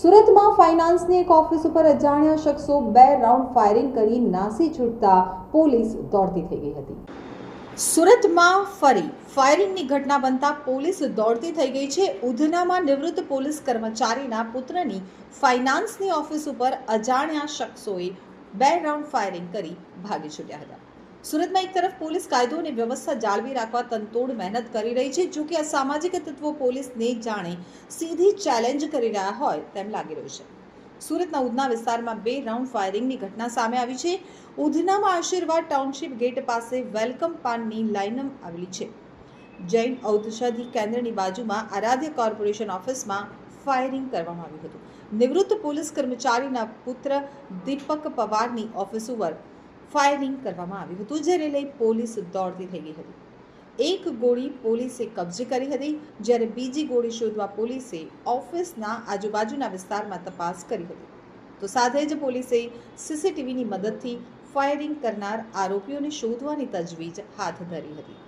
સુરતમાં ફાઇનાન્સની એક ઓફિસ ઉપર અજાણ્યા શખ્સો બે રાઉન્ડ ફાયરિંગ કરી નાસી છૂટતા પોલીસ દોડતી થઈ ગઈ હતી. સુરતમાં ફરી ફાયરિંગની ઘટના બનતા પોલીસ દોડતી થઈ ગઈ છે. ઉધનામાં નિવૃત્ત પોલીસ કર્મચારીના પુત્રની ફાઇનાન્સની ઓફિસ ઉપર અજાણ્યા શખ્સોએ બે રાઉન્ડ ફાયરિંગ કરી ભાગી છૂટ્યા હતા. સુરતમાં એક તરફ પોલીસ કાયદો અને વ્યવસ્થા જાળવી રાખવા તનતોડ મહેનત કરી રહી છે, જો કે સામાજિક તત્વો પોલીસને જાણે સીધી ચેલેન્જ કરી રહ્યા હોય તેમ લાગી રહ્યું છે. સુરતના ઉધના વિસ્તારમાં બે રાઉન્ડ ફાયરિંગની ઘટના સામે આવી છે. ઉધનામાં આશીર્વાદ ટાઉનશીપ ગેટ પાસે વેલકમ પાનની લાઇનમ આવેલી છે. જૈન ઔષધિ કેન્દ્રની બાજુમાં આરાધ્ય કોર્પોરેશન ઓફિસમાં ફાયરિંગ કરવામાં આવ્યું હતું. નિવૃત્ત પોલીસ કર્મચારીના પુત્ર દીપક પવારની ઓફિસ ઉપર ફાયરિંગ કરવામાં આવ્યું હતું, જેને લઈ પોલીસ દોડતી થઈ ગઈ હતી. એક ગોળી પોલીસે કબજે કરી હતી, જ્યારે બીજી ગોળી શોધવા પોલીસે ઓફિસના આજુબાજુના વિસ્તારમાં તપાસ કરી હતી. તો સાથે જ પોલીસે સીસીટીવીની મદદથી ફાયરિંગ કરનાર આરોપીઓને શોધવાની તજવીજ હાથ ધરી હતી.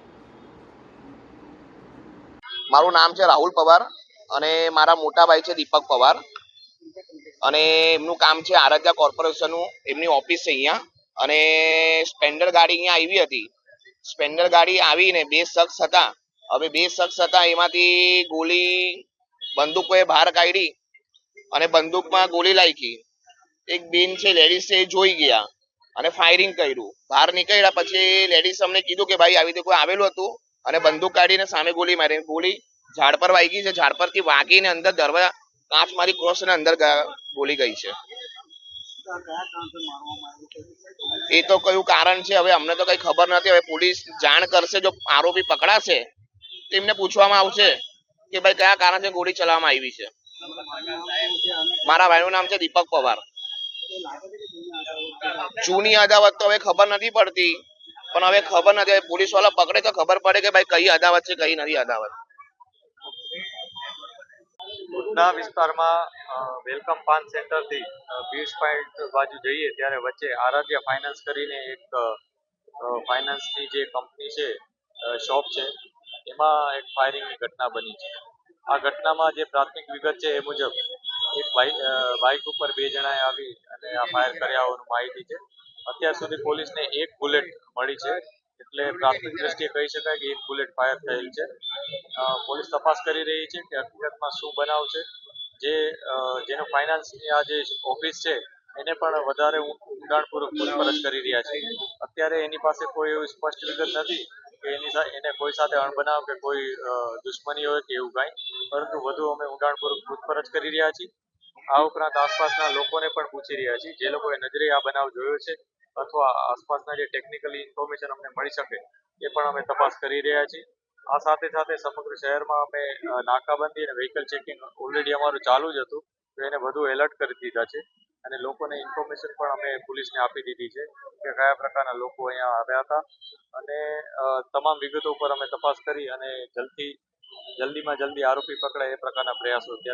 મારું નામ છે રાહુલ પવાર અને મારા મોટા ભાઈ છે દીપક પવાર. અને એમનું કામ છે આરાધ્યા કોર્પોરેશનનું, એમની ઓફિસ છે અહીંયા. અને સ્પેન્ડર ગાડી અહીંયા આવી હતી. સ્પેન્ડર ગાડી આવીને બે શખ્સ હતા. હવે બે શખ્સ હતા, એમાંથી ગોળી બંદૂકોએ બહાર કાઢી અને બંદૂકમાં ગોળી લાગી એક બેન છે, લેડીઝ છે, એ જોઈ ગયા અને ફાયરિંગ કર્યું. બહાર નીકળ્યા પછી લેડીઝ અમને કીધું કે ભાઈ, આવી રીતે કોઈ આવેલું હતું? અને બંદૂક કાઢીને સામે ગોળી મારી ગોળી ઝાડ પર વાગી છે. ઝાડ પરથી વાગીને અંદર દરવાજા, કાચ મારી ક્રોસ ને અંદર ગોલી ગઈ છે. એ તો કયું કારણ છે? હવે અમને તો કઈ ખબર નથી. હવે પોલીસ જાણ કરશે જો આરોપી પકડાશે, તો એમને પૂછવામાં આવશે કે ભાઈ કયા કારણથી ગોળી ચલાવવામાં આવી છે. મારા ભાઈનું નામ છે દીપક પવાર. જૂની અદાવત તો હવે ખબર નથી પડતી. પણ હવે ખબર નથી. પોલીસવાળા પકડે તો ખબર પડે કે ભાઈ કઈ અદાવત છે, કઈ નથી અદાવત. ઉધના વિસ્તારમાં વેલકમ પાન સેન્ટરથી વીસ પોઈન્ટ બાજુ જઈએ ત્યારે વચ્ચે આરાધ્ય ફાઇનાન્સ કરીને એક ફાઇનાન્સની જે કંપની છે શોપ છે, એમાં એક ફાયરિંગની ઘટના બની છે. આ ઘટનામાં જે પ્રાથમિક વિગત છે એ મુજબ, એક બાઇક બાઇક ઉપર બે જણાએ આવી અને આ ફાયર કર્યા હોવાનું માહિતી છે. અત્યાર સુધી પોલીસને એક બુલેટ મળી છે. એટલે પ્રાથમિક દ્રષ્ટિએ કહી શકાય કે એક બુલેટ ફાયર થયેલ છે. પોલીસ તપાસ કરી રહી છે કે હકીકતમાં શું બનાવ છે. જે જેનો ફાઇનાન્સની આ જે ઓફિસ છે, એને પણ વધારે ઊંડાણપૂર્વક પૂછપરછ કરી રહ્યા છે. અત્યારે એની પાસે કોઈ એવી સ્પષ્ટ વિગત નથી કે એની સાથે એને કોઈ સાથે અણબનાવ કે કોઈ દુશ્મની હોય કે એવું કાંઈ. પરંતુ વધુ અમે ઊંડાણપૂર્વક પૂછપરછ કરી રહ્યા છીએ. આ ઉપરાંત આસપાસના લોકોને પણ પૂછી રહ્યા છીએ. જે લોકોએ નજરે આ બનાવ જોયો છે અથવા આસપાસના જે ટેકનિકલી ઇન્ફોર્મેશન અમને મળી શકે, એ પણ અમે તપાસ કરી રહ્યા છીએ. આ સાથે સાથે સમગ્ર શહેરમાં અમે નાકાબંધી અને વ્હીકલ ચેકિંગ ઓલરેડી અમારું ચાલુ જ હતું, તો એને વધુ એલર્ટ કરી દીધા છે. અને લોકોને ઇન્ફોર્મેશન પણ અમે પોલીસને આપી દીધી છે કે કયા પ્રકારના લોકો અહીંયા આવ્યા હતા. અને તમામ વિગતો ઉપર અમે તપાસ કરી અને જલ્દી, જલ્દીમાં જલ્દી આરોપી પકડાય એ પ્રકારના પ્રયાસો અત્યારે